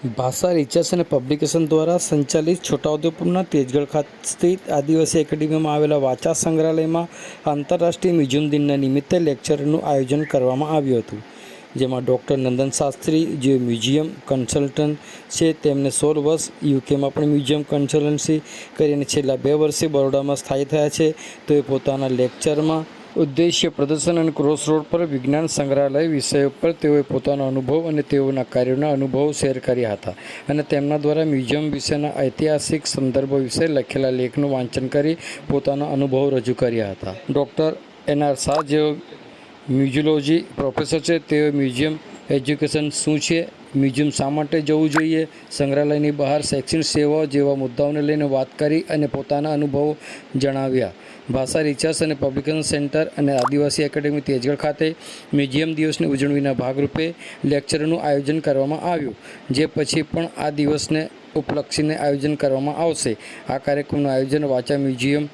ભાષા રિસર્ચ અને પબ્લિકેશન દ્વારા સંચાલિત છોટાઉદેપુરના તેજગઢ ખાતે સ્થિત આદિવાસી એકેડેમીમાં આવેલા વાચા સંગ્રહાલયમાં આંતરરાષ્ટ્રીય મ્યુઝિયમ દિનના નિમિત્તે લેક્ચરનું આયોજન કરવામાં આવ્યું હતું, જેમાં ડૉક્ટર નંદન શાસ્ત્રી, જે મ્યુઝિયમ કન્સલ્ટન્ટ છે, તેમને સોળ વર્ષ યુકેમાં પણ મ્યુઝિયમ કન્સલ્ટન્સી કરીને છેલ્લા બે વર્ષે બરોડામાં સ્થાયી થયા છે, તો એ પોતાના લેક્ચરમાં ઉદ્દેશ્ય પ્રદર્શન અને ક્રોસ રોડ પર વિજ્ઞાન સંગ્રહાલય વિષયો પર તેઓએ પોતાનો અનુભવ અને તેઓના કાર્યોના અનુભવો શેર કર્યા હતા અને તેમના દ્વારા મ્યુઝિયમ વિશેના ઐતિહાસિક સંદર્ભો વિશે લખેલા લેખનું વાંચન કરી પોતાના અનુભવ રજૂ કર્યા હતા. ડૉક્ટર એન આર શાહ જેઓ મ્યુઝિયોલોજી પ્રોફેસર છે તેઓ મ્યુઝિયમ એજ્યુકેશન શું છે મ્યુઝિયમ શા માટે જવું જોઈએ? સંગ્રહાલયની બહાર શૈક્ષણિક સેવાઓ જેવા મુદ્દાઓને લઈને વાત કરી અને પોતાના અનુભવો જણાવ્યા. ભાષા રિસર્ચ અને પબ્લિકેશન સેન્ટર અને આદિવાસી એકેડેમી તેજગઢ ખાતે મ્યુઝિયમ દિવસની ઉજવણીના ભાગરૂપે લેક્ચરનું આયોજન કરવામાં આવ્યું, જે પછી પણ આ દિવસને ઉપલક્ષીને આયોજન કરવામાં આવશે. આ કાર્યક્રમનું આયોજન Vacha મ્યુઝિયમના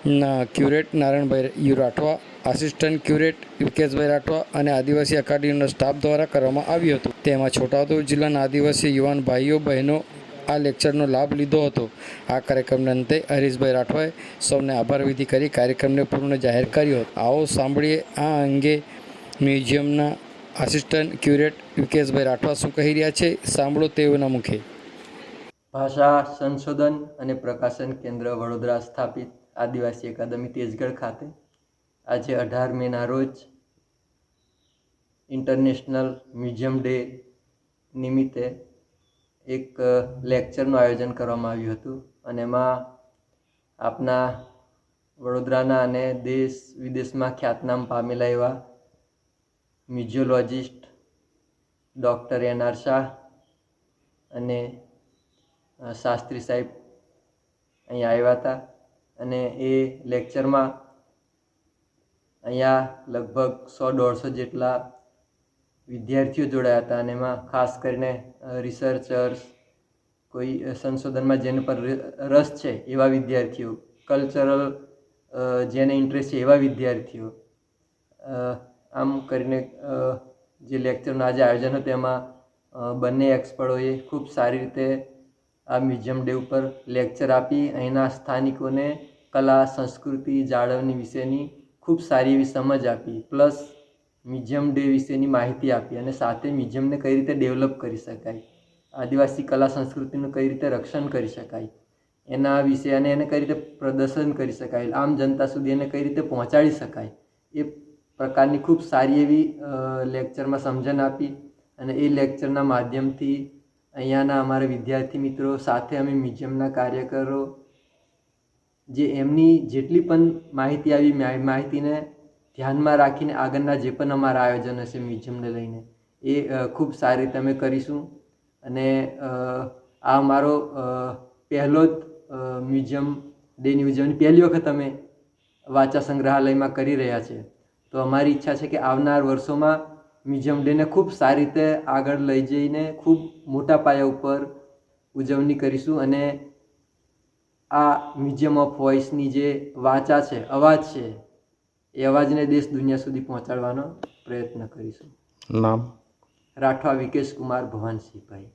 curator Narayanbhai U Rathwa, assistant curator Vikeshbhai Rathwa અને આદિવાસી અકાદમીનો સ્ટાફ દ્વારા કરવામાં આવ્યું હતું. તેમાં છોટાઉદેપુર જિલ્લાના આદિવાસી યુવાન ભાઈઓ, બહેનો આ લેક્ચરનો લાભ લીધો હતો. આ કાર્યક્રમને અંતે હરીશભાઈ રાઠવાએ સૌને આભાર વિધિ કરી કાર્યક્રમને પૂર્ણ જાહેર કર્યો હતો. આવો સાંભળીએ આ અંગે મ્યુઝિયમના આસિસ્ટન્ટ ક્યુરેટ વિકેશભાઈ રાઠવા શું કહી રહ્યા છે. સાંભળો તેઓના મુખે. ભાષા સંશોધન અને પ્રકાશન કેન્દ્ર વડોદરા સ્થાપિત આદિવાસી અકાદમી તેજગઢ ખાતે આજે અઢાર મેના રોજ ઇન્ટરનેશનલ મ્યુઝિયમ ડે નિમિત્તે એક લેક્ચરનું આયોજન કરવામાં આવ્યું હતું અને એમાં આપના વડોદરાના અને દેશ વિદેશમાં ખ્યાતનામ પામેલા એવા museologist doctor N R Shah અને શાસ્ત્રી સાહેબ અહીંયા આવ્યા હતા. અને એ લેક્ચરમાં અહીંયા લગભગ સો દોઢસો જેટલા વિદ્યાર્થીઓ જોડાયા હતા અને એમાં ખાસ કરીને રિસર્ચર્સ કોઈ સંશોધનમાં જેને પર રસ છે એવા વિદ્યાર્થીઓ કલ્ચરલ જેને ઇન્ટરેસ્ટ છે એવા વિદ્યાર્થીઓ આમ કરીને જે લેક્ચરનું આજે આયોજન હતું એમાં બંને એક્સપર્ટોએ ખૂબ સારી રીતે આ મ્યુઝિયમ ડે ઉપર લેક્ચર આપી, અહીંના સ્થાનિકોને કલા, સંસ્કૃતિ, જાળવણી વિશેની ખૂબ સારી એવી સમજ આપી. પ્લસ મ્યુઝિયમ ડે વિશેની માહિતી આપી અને સાથે મ્યુઝિયમને કઈ રીતે ડેવલપ કરી શકાય, આદિવાસી કલા સંસ્કૃતિનું કઈ રીતે રક્ષણ કરી શકાય, એના વિશે અને એને કઈ રીતે પ્રદર્શન કરી શકાય, આમ જનતા સુધી એને કઈ રીતે પહોંચાડી શકાય, એ પ્રકારની ખૂબ સારી એવી લેક્ચરમાં સમજણ આપી અને એ લેક્ચરના માધ્યમથી અહીંયાના અમારા વિદ્યાર્થી મિત્રો સાથે અમે મ્યુઝિયમના કાર્યકરો જે એમની જેટલી પણ માહિતી આવી માહિતીને ધ્યાનમાં રાખીને આગળના જે પણ અમારા આયોજન હશે મ્યુઝિયમને લઈને, એ ખૂબ સારી રીતે અમે કરીશું. અને આ અમારો પહેલો જ મ્યુઝિયમ ડેની ઉજવણી પહેલી વખત અમે વાચા સંગ્રહાલયમાં કરી રહ્યા છે. તો અમારી ઈચ્છા છે કે આવનાર વર્ષોમાં મ્યુઝિયમ ડેને ખૂબ સારી રીતે આગળ લઈ જઈને ખૂબ મોટા પાયા ઉપર ઉજવણી કરીશું અને આ મ્યુઝિયમ ઓફ વોઇસની જે વાચા છે અવાજ છે એ અવાજને દેશ દુનિયા સુધી પહોંચાડવાનો પ્રયત્ન કરીશું. નામ? રાઠવા વિકેશ કુમાર ભવાનસિંહભાઈ.